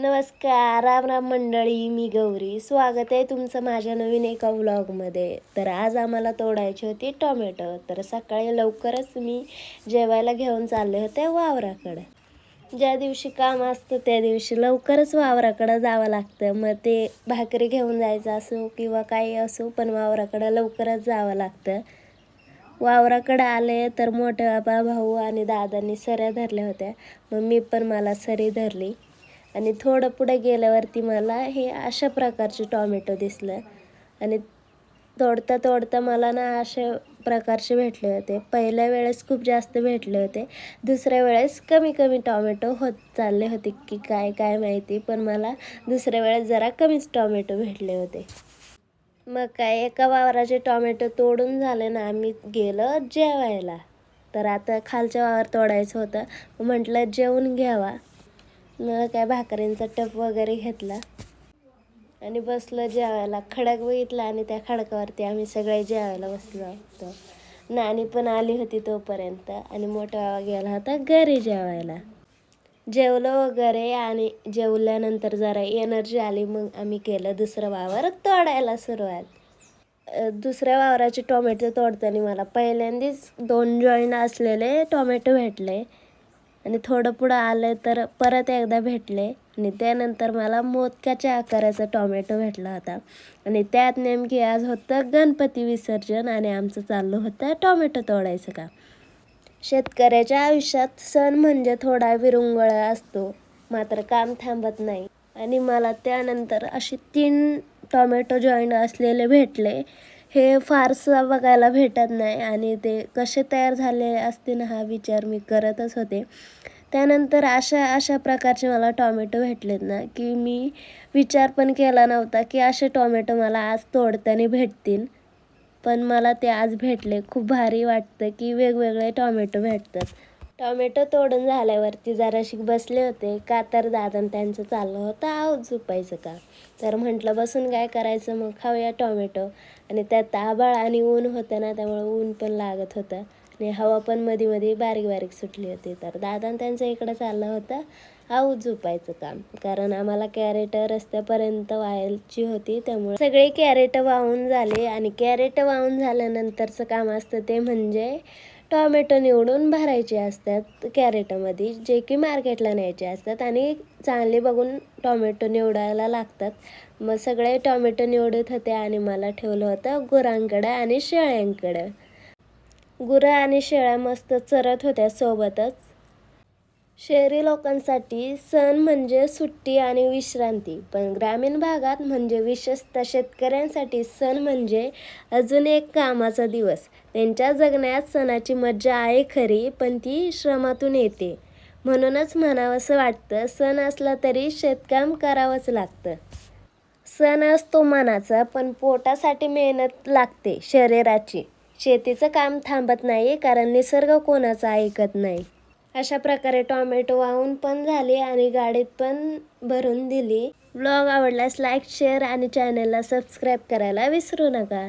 नमस्कार राम राम मंडळी मी गौरी. स्वागत आहे तुमचं माझ्या नवीन एका व्लॉगमध्ये तर आज आम्हाला तोडायची होती टोमॅटो. तर सकाळी लवकरच मी जेवायला घेऊन चालले होते वावराकडं. ज्या दिवशी काम असतं त्या दिवशी लवकरच वावराकडं जावं लागतं. मग ते भाकरी घेऊन जायचं असो किंवा काही असो पण वावराकडं लवकरच जावं लागतं. वावराकडं आले तर मोठे बाबा भाऊ आणि दादांनी सऱ्या धरल्या होत्या. मग मी पण मला सरी धरली. आणि थोडं पुढे गेल्यावरती मला हे अशा प्रकारचे टॉमॅटो दिसलं. आणि तोडता तोडता मला ना अशा प्रकारचे भेटले होते. पहिल्या वेळेस खूप जास्त भेटले होते. दुसऱ्या वेळेस कमी कमी टॉमॅटो होत चालले होते की काय काय माहिती पण मला दुसऱ्या वेळेस जरा कमीच टॉमॅटो भेटले होते. मग काय एका वावराचे टॉमॅटो तोडून झाले ना आम्ही गेलो जेवायला. तर आता खालच्या वावर तोडायचं होतं. म्हटलं जेवून घ्यावा. मग काय भाकरींचा टप वगैरे घेतला. आणि बसलं जेवायला. खडक बघितला आणि त्या खडकावरती आम्ही सगळे जेवायला बसलो होतो. नानी पण आली होती तोपर्यंत आणि मोठा बाबा गेला होता घरी जेवायला. जेवलो वगैरे आणि जेवल्यानंतर जरा एनर्जी आली मग आम्ही केलं दुसरं वावर तोडायला सुरुवात. दुसऱ्या वावराचे टोमॅटो तोडताना मला पहिल्यांदाच दोन जॉईंट असलेले टोमॅटो भेटले. आणि थोडं पुढं आलं तर परत एकदा भेटले. आणि त्यानंतर मला मोदकाच्या आकाराचा टोमॅटो भेटला होता. आणि त्यात नेमकी आज होतं गणपती विसर्जन आणि आमचं चाललं होतं टोमॅटो तोडायचं का शेतकऱ्याच्या आयुष्यात सण म्हणजे थोडा विरंगुळा असतो. मात्र काम थांबत नाही. आणि मला त्यानंतर असे तीन टोमॅटो जॉईंट असलेले भेटले. हे फारसं बघायला भेटत नाही आणि ते कसे तयार झाले असतील हा विचार मी करतच होते. त्यानंतर अशा अशा प्रकारचे मला टॉमॅटो भेटलेत ना की मी विचार पण केला नव्हता की असे टॉमॅटो मला आज तोडताना भेटतील. पण मला ते आज भेटले. खूप भारी वाटतं की वेगवेगळे टॉमॅटो भेटतात. टॉमॅटो तोडून झाल्यावरती जराशी बसले होते. का तर दादा त्यांचं चाललं होतं. आव झोपायचं का? तर म्हटलं बसून काय करायचं मग? खाऊया टॉमॅटो. आणि त्यात आबाळ आणि ऊन होतं ना त्यामुळे ऊन पण लागत होतं. आणि हवा पण मध्ये मध्ये बारीक बारीक सुटली होती. तर दादा त्यांचं इकडं चाललं होतं. आऊ झोपायचं काम कारण आम्हाला कॅरेट रस्त्यापर्यंत व्हायची होती त्यामुळे सगळे कॅरेट वाहून झाले. आणि कॅरेट वाहून झाल्यानंतरचं काम असतं ते म्हणजे टॉमॅटो निवडून भरायचे असतात कॅरेटमध्ये जे की मार्केटला न्यायचे असतात. आणि चांगले बघून टॉमॅटो निवडायला लागतात. मग सगळे टॉमॅटो निवडत होते आणि मला ठेवलं होतं गुरांकडं आणि शेळ्यांकडं. गुरं आणि शेळ्या मस्त चरत होत्या सोबतच. शहरी लोकांसाठी सण म्हणजे सुट्टी आणि विश्रांती पण ग्रामीण भागात म्हणजे विशेषतः शेतकऱ्यांसाठी सण म्हणजे अजून एक कामाचा दिवस. त्यांच्या जगण्यात सणाची मज्जा आहे खरी पण ती श्रमातून येते. म्हणूनच म्हणावंसं वाटतं सण असला तरी शेतकाम करावंच लागतं. सण असतो मनाचा पण पोटासाठी मेहनत लागते शरीराची. शेतीचं काम थांबत नाही कारण निसर्ग कोणाचा ऐकत नाही. अशा प्रकारे टॉमॅटो वाहून पण झाले आणि गाडीत पण भरून दिली. ब्लॉग आवडल्यास लाईक शेअर आणि चॅनलला सबस्क्राईब करायला विसरू नका.